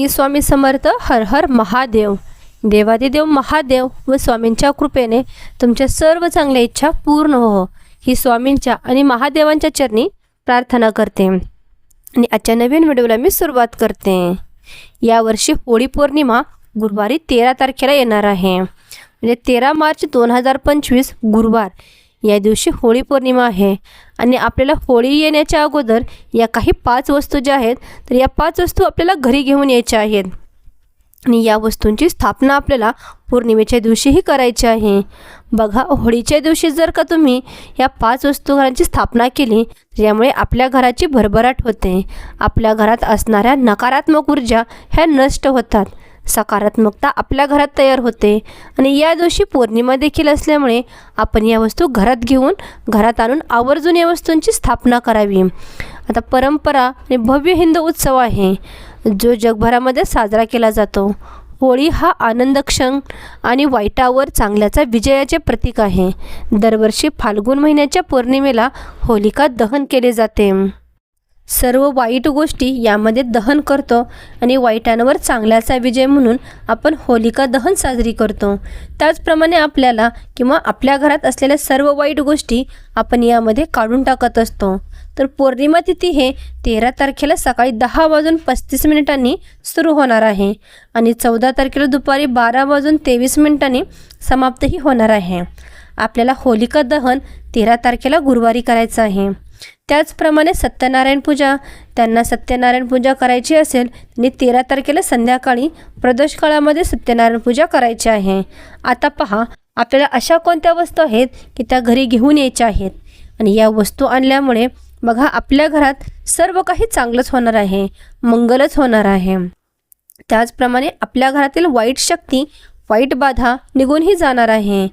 श्री स्वामी समर्थ हर हर महादेव. देवादिदेव महादेव व स्वामींच्या कृपेने तुमच्या सर्व चांगल्या इच्छा पूर्ण हो ही स्वामींच्या आणि महादेवांच्या चरणी प्रार्थना करते. आणि आजच्या नवीन व्हिडिओला मी सुरुवात करते. यावर्षी होळी पौर्णिमा गुरुवारी तेरा तारखेला येणार आहे. म्हणजे तेरा मार्च दोन हजार पंचवीस गुरुवार. या दिवशी होळी पौर्णिमा आहे. आणि आपल्याला होळी येण्याच्या अगोदर या काही पाच वस्तू ज्या आहेत तर या पाच वस्तू आपल्याला घरी घेऊन यायच्या आहेत. आणि या वस्तूंची स्थापना आपल्याला पौर्णिमेच्या दिवशीही करायची आहे. बघा होळीच्या दिवशी जर का तुम्ही या पाच वस्तू घरांची स्थापना केली तर यामुळे आपल्या घराची भरभराट होते. आपल्या घरात असणाऱ्या नकारात्मक ऊर्जा ह्या नष्ट होतात. सकारात्मकता आपल्या घरात तयार होते. आणि या दिवशी पौर्णिमा देखील असल्यामुळे आपण या वस्तू घरात घेऊन घरात आणून आवर्जून या वस्तूंची स्थापना करावी. आता परंपरा आणि भव्य हिंदू उत्सव आहे जो जगभरामध्ये साजरा केला जातो. होळी हा आनंद क्षण आणि वाईटावर चांगल्याचा विजयाचे प्रतीक आहे. दरवर्षी फाल्गुन महिन्याच्या पौर्णिमेला होलिका दहन केले जाते. सर्व वाईट गोष्टी यामध्ये दहन करतो आणि वाईटांवर चांगल्याचा विजय म्हणून आपण होलिका दहन साजरी करतो. त्याचप्रमाणे आपल्याला किंवा आपल्या घरात असलेल्या सर्व वाईट गोष्टी आपण यामध्ये काढून टाकत असतो. तर पौर्णिमा तिथी हे तेरा तारखेला सकाळी दहा वाजून पस्तीस मिनिटांनी सुरू होणार आहे आणि चौदा तारखेला दुपारी बारा वाजून तेवीस मिनिटांनी समाप्तही होणार आहे. आपल्याला होलिका दहन तेरा तारखेला गुरुवारी करायचं आहे. त्याचप्रमाणे सत्यनारायण पूजा त्यांना सत्यनारायण पूजा करायची असेल आणि तेरा तारखेला संध्याकाळी प्रदोष काळामध्ये सत्यनारायण पूजा करायची आहे. आता पहा आपल्याला अशा कोणत्या वस्तू आहेत की त्या घरी घेऊन यायच्या आहेत? आणि या वस्तू आणल्यामुळे बघा आपल्या घरात सर्व काही चांगलंच होणार आहे मंगलच होणार आहे. त्याचप्रमाणे आपल्या घरातील वाईट शक्ती वाईट बाधा निघूनही जाणार आहे.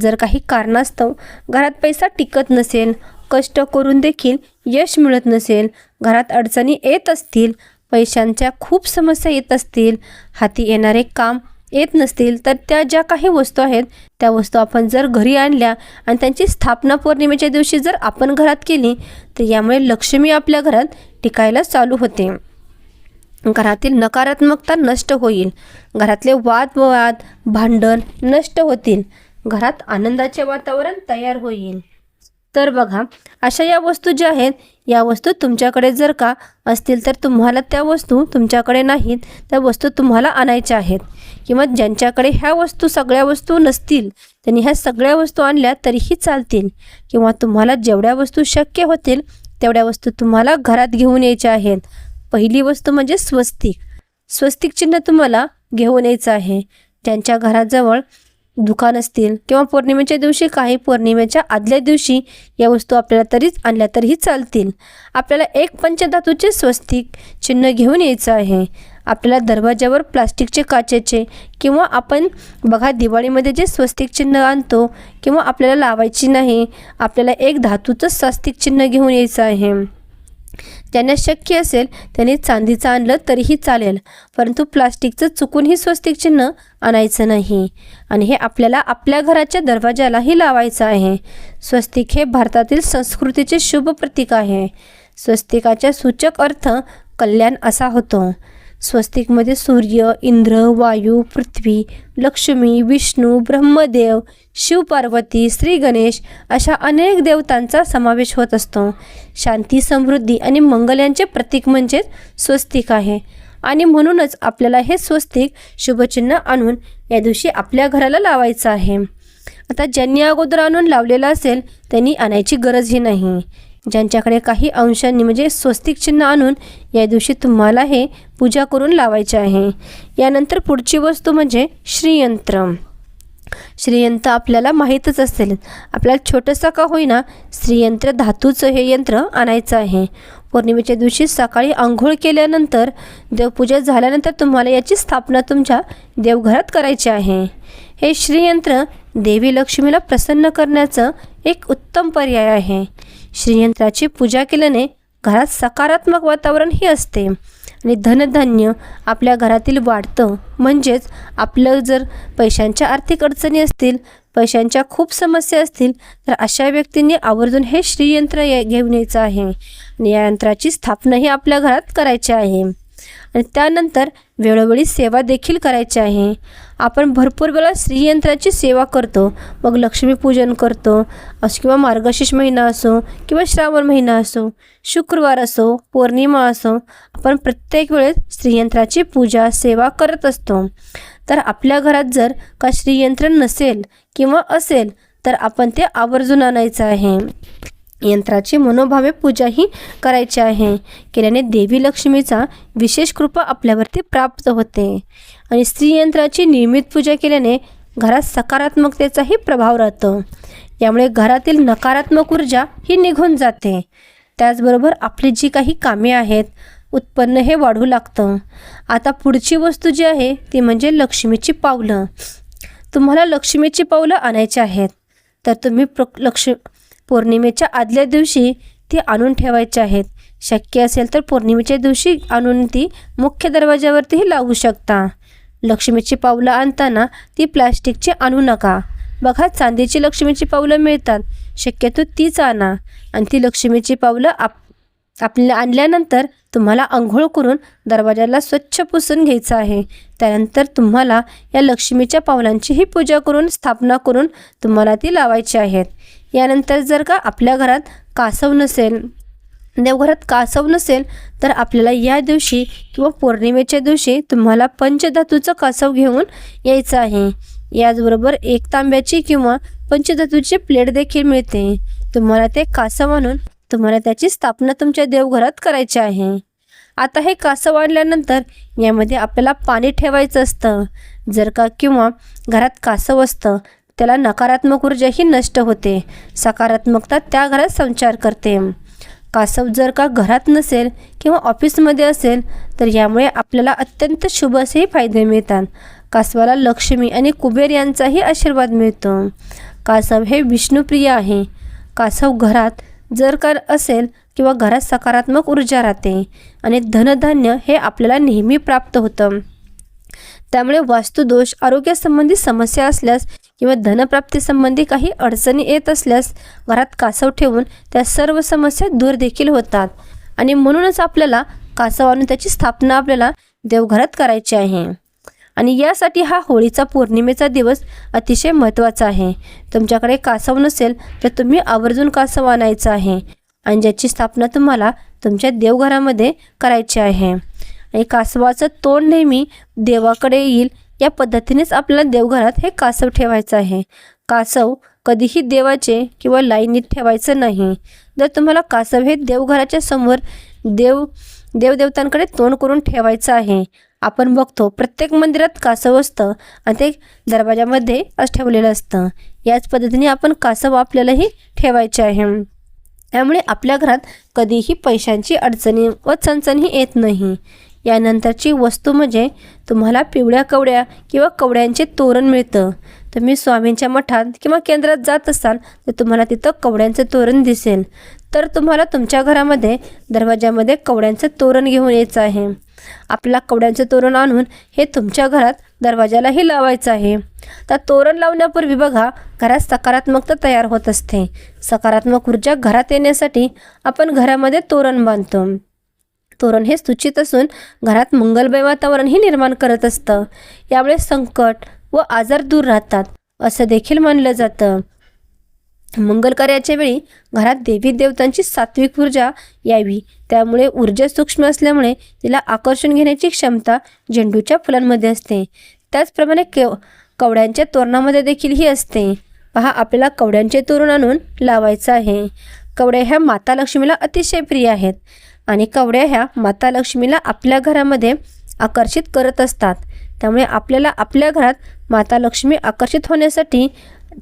जर काही कारणास्तव घरात पैसा टिकत नसेल कष्ट करून देखील यश मिळत नसेल घरात अडचणी येत असतील पैशांच्या खूप समस्या येत असतील हाती येणारे काम येत नसतील तर त्या ज्या काही वस्तू आहेत त्या वस्तू आपण जर घरी आणल्या आणि त्यांची स्थापना पौर्णिमेच्या दिवशी जर आपण घरात केली तर यामुळे लक्ष्मी आपल्या घरात टिकायला चालू होते. घरातील नकारात्मकता नष्ट होईल. घरातले वादविवाद भांडण नष्ट होतील. घरात आनंदाचे वातावरण तयार होईल. तर बघा अशा या वस्तू ज्या आहेत या वस्तू तुमच्याकडे जर का असतील तर तुम्हाला त्या वस्तू तुमच्याकडे नाहीत त्या वस्तू तुम्हाला आणायच्या आहेत. किंवा ज्यांच्याकडे ह्या वस्तू सगळ्या वस्तू नसतील त्यांनी ह्या सगळ्या वस्तू आणल्या तरीही चालतील. किंवा तुम्हाला जेवढ्या वस्तू शक्य होतील तेवढ्या वस्तू तुम्हाला घरात घेऊन यायच्या आहेत. पहिली वस्तू म्हणजे स्वस्तिक. स्वस्तिक चिन्ह तुम्हाला घेऊन यायचं आहे. ज्यांच्या घराजवळ दुकान असतील किंवा पौर्णिमेच्या दिवशी काही पौर्णिमेच्या आदल्या दिवशी या वस्तू आपल्याला तरीच आणल्या तरीही चालतील. आपल्याला एक पंचधातूचे स्वस्तिक चिन्ह घेऊन यायचं आहे. आपल्याला दरवाज्यावर प्लास्टिकचे काचेचे किंवा आपण बघा दिवाळीमध्ये जे स्वस्तिक चिन्ह आणतो किंवा आपल्याला लावायची नाही आपल्याला एक धातूचं स्वस्तिक चिन्ह घेऊन यायचं आहे. ज्यांना शक्य असेल त्यांनी चांदीचं आणलं तरीही चालेल. परंतु प्लास्टिकचं चुकूनही स्वस्तिक चिन्ह आणायचं नाही. आणि हे आपल्याला आपल्या घराच्या दरवाजालाही लावायचं आहे. स्वस्तिक हे भारतातील संस्कृतीचे शुभ प्रतीक आहे. स्वस्तिकाचा सूचक अर्थ कल्याण असा होतो. स्वस्तिकमध्ये सूर्य इंद्र वायू पृथ्वी लक्ष्मी विष्णू ब्रह्मदेव शिवपार्वती श्री गणेश अशा अनेक देवतांचा समावेश होत असतो. शांती समृद्धी आणि मंगल यांचे प्रतीक म्हणजेच स्वस्तिक आहे. आणि म्हणूनच आपल्याला हे स्वस्तिक शुभचिन्ह आणून या दिवशी आपल्या घराला लावायचं आहे. आता ज्यांनी अगोदर आणून लावलेलं असेल त्यांनी आणायची गरजही नाही. ज्यांच्याकडे काही अंशांनी म्हणजे स्वस्तिक चिन्ह आणून या दिवशी तुम्हाला हे पूजा करून लावायचे आहे. यानंतर पुढची वस्तू म्हणजे श्रीयंत्र. श्रीयंत्र आपल्याला माहीतच असेल. आपल्याला छोटंसं का होईना श्रीयंत्र धातूचं हे यंत्र आणायचं आहे. पौर्णिमेच्या दिवशी सकाळी आंघोळ केल्यानंतर देवपूजा झाल्यानंतर तुम्हाला याची स्थापना तुमच्या देवघरात करायची आहे. हे श्रीयंत्र देवी लक्ष्मीला प्रसन्न करण्याचं एक उत्तम पर्याय आहे. श्रीयंत्राची पूजा केल्याने घरात सकारात्मक वातावरणही असते. आणि धनधान्य आपल्या घरातील वाढतं म्हणजेच आपलं जर पैशांच्या आर्थिक अडचणी असतील पैशांच्या खूप समस्या असतील तर अशा व्यक्तींनी आवर्जून हे श्रीयंत्र घेऊन यायचं आहे. आणि या यंत्राची स्थापनाही आपल्या घरात करायची आहे. आणि त्यानंतर वेळोवेळी सेवा देखील करायची आहे. आपण भरपूर वेळा श्रीयंत्राची सेवा करतो. मग लक्ष्मीपूजन करतो. असं किंवा मार्गशीर्ष महिना असो किंवा श्रावण महिना असो शुक्रवार असो पौर्णिमा असो आपण प्रत्येक वेळेस श्रीयंत्राची पूजा सेवा करत असतो. तर आपल्या घरात जर का श्रीयंत्र नसेल किंवा असेल तर आपण ते आवर्जून आणायचं आहे. यंत्राची मनोभावे पूजाही करायची आहे. केल्याने देवी लक्ष्मीचा विशेष कृपा आपल्यावरती प्राप्त होते. आणि स्त्रीयंत्राची नियमित पूजा केल्याने घरात सकारात्मकतेचाही प्रभाव राहतो. यामुळे घरातील नकारात्मक ऊर्जा ही निघून जाते. त्याचबरोबर आपली जी काही कामे आहेत उत्पन्न हे वाढू लागतं. आता पुढची वस्तू जी आहे ती म्हणजे लक्ष्मीची पावलं. तुम्हाला लक्ष्मीची पावलं आणायची आहेत. तर तुम्ही प्र लक्ष पौर्णिमेच्या आदल्या दिवशी ती आणून ठेवायची आहेत. शक्य असेल तर पौर्णिमेच्या दिवशी आणून ती मुख्य दरवाजावरतीही लावू शकता. लक्ष्मीची पावलं आणताना ती प्लास्टिकची आणू नका. बघा चांदीची लक्ष्मीची पावलं मिळतात. शक्यतो तीच आणा. आणि ती लक्ष्मीची पावलं आप आपल्या आणल्यानंतर तुम्हाला आंघोळ करून दरवाजाला स्वच्छ पुसून घ्यायचं आहे. त्यानंतर तुम्हाला या लक्ष्मीच्या पावलांचीही पूजा करून स्थापना करून तुम्हाला ती लावायची आहेत. यानंतर जर का आपल्या घरात कासव नसेल देवघरात कासव नसेल तर आपल्याला या दिवशी किंवा पौर्णिमेच्या दिवशी तुम्हाला पंचधातूचं कासव घेऊन यायचं आहे. याचबरोबर एक तांब्याची किंवा पंचधातूची प्लेट देखील मिळते. तुम्हाला ते कासव आणून तुम्हाला त्याची स्थापना तुमच्या देवघरात करायची आहे. आता हे कासव वाढल्यानंतर यामध्ये आपल्याला पाणी ठेवायचं असतं. जर का किंवा घरात कासव असतं त्याला नकारात्मक ऊर्जा ही नष्ट होते. सकारात्मकता त्या घरात संचार करते. कासव जर का घरात नसेल किंवा ऑफिसमध्ये असेल तर यामुळे आपल्याला अत्यंत शुभ असेही फायदे मिळतात. कासवाला लक्ष्मी आणि कुबेर यांचाही आशीर्वाद मिळतो. कासव हे विष्णुप्रिय आहे. कासव घरात जर का असेल किंवा घरात सकारात्मक ऊर्जा राहते आणि धनधान्य हे आपल्याला नेहमी प्राप्त होतं. त्यामुळे वास्तुदोष आरोग्यासंबंधी समस्या असल्यास किंवा धनप्राप्तीसंबंधी काही अडचणी येत असल्यास घरात कासव ठेवून त्या सर्व समस्या दूर देखील होतात. आणि म्हणूनच आपल्याला कासव आणून त्याची स्थापना आपल्याला देवघरात करायची आहे. आणि यासाठी हा होळीचा पौर्णिमेचा दिवस अतिशय महत्त्वाचा आहे. तुमच्याकडे कासव नसेल तर तुम्ही आवर्जून कासव आणायचं आहे आणि ज्याची स्थापना तुम्हाला तुमच्या देवघरामध्ये करायची आहे. आणि कासवाचं तोंड नेहमी देवाकडे येईल या पद्धतीनेच आपल्याला देवघरात हे कासव ठेवायचं आहे. कासव कधीही देवाचे किंवा लाईनीत ठेवायचं नाही. जर तुम्हाला कासव हे देवघराच्या समोर देव देवदेवतांकडे तोंड करून ठेवायचं आहे आपण बघतो प्रत्येक मंदिरात कासव असतं आणि ते दरवाजामध्ये असं ठेवलेलं असतं. याच पद्धतीने आपण कासव आपल्यालाही ठेवायचे आहे. त्यामुळे आपल्या घरात कधीही पैशांची अडचणी व चणचणही येत नाही. यानंतरची वस्तू म्हणजे तुम्हाला पिवळ्या कवड्या किंवा कवड्यांचे तोरण मिळतं. तुम्ही स्वामींच्या मठात किंवा केंद्रात जात असाल तर तुम्हाला तिथं कवड्यांचं तोरण दिसेल. तर तुम्हाला तुमच्या घरामध्ये दरवाजामध्ये कवड्यांचं तोरण घेऊन यायचं आहे. आपला कवड्यांचं तोरण आणून हे तुमच्या घरात दरवाजालाही लावायचं आहे. तर तोरण लावण्यापूर्वी बघा घरात सकारात्मकता तयार होत असते. सकारात्मक ऊर्जा घरात येण्यासाठी आपण घरामध्ये तोरण बांधतो. तोरण हे सूचित असून घरात मंगलमय वातावरणही निर्माण करत असतं. यामुळे संकट व आजार दूर राहतात असं देखील मानलं जातं. मंगल कार्याच्या वेळी घरात देवी देवतांची सात्विक ऊर्जा यावी. त्यामुळे ऊर्जा सूक्ष्म असल्यामुळे तिला आकर्षण घेण्याची क्षमता झेंडूच्या फुलांमध्ये असते. त्याचप्रमाणे केव कवड्यांच्या तोरणामध्ये देखील ही असते. पहा आपल्याला कवड्यांचे तोरण आणून लावायचं आहे. कवड्या ह्या माता लक्ष्मीला अतिशय प्रिय आहेत आणि कवड्या ह्या माता लक्ष्मीला आपल्या घरामध्ये आकर्षित करत असतात. त्यामुळे आपल्याला आपल्या घरात माता लक्ष्मी आकर्षित होण्यासाठी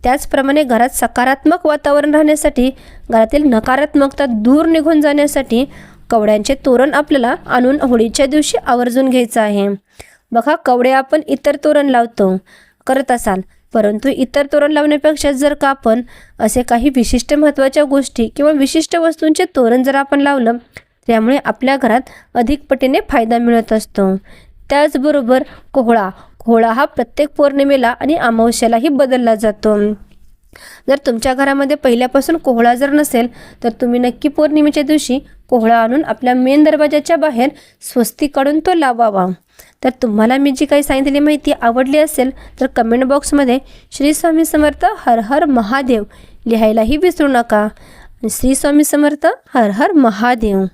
त्याचप्रमाणे घरात सकारात्मक वातावरण राहण्यासाठी घरातील नकारात्मकता दूर निघून जाण्यासाठी कवड्यांचे तोरण आपल्याला आणून होळीच्या दिवशी आवर्जून घ्यायचं आहे. बघा कवडे आपण इतर तोरण लावतो करत असाल. परंतु इतर तोरण लावण्यापेक्षा जर का आपण असे काही विशिष्ट महत्त्वाच्या गोष्टी किंवा विशिष्ट वस्तूंचे तोरण जर आपण लावलं त्यामुळे आपल्या घरात अधिक पटीने फायदा मिळत असतो. त्याचबरोबर कोहळा होळा हा प्रत्येक पौर्णिमेला आणि अमावस्यालाही बदलला जातो. जर तुमच्या घरामध्ये पहिल्यापासून कोहळा जर नसेल तर तुम्ही नक्की पौर्णिमेच्या दिवशी कोहळा आणून आपल्या मेन दरवाजाच्या बाहेर स्वस्ती काढून तो लावावा. तर तुम्हाला मी जी काही सांगितलेली माहिती आवडली असेल तर कमेंट बॉक्समध्ये श्री स्वामी समर्थ हर हर महादेव लिहायलाही विसरू नका. श्री स्वामी समर्थ हर हर महादेव.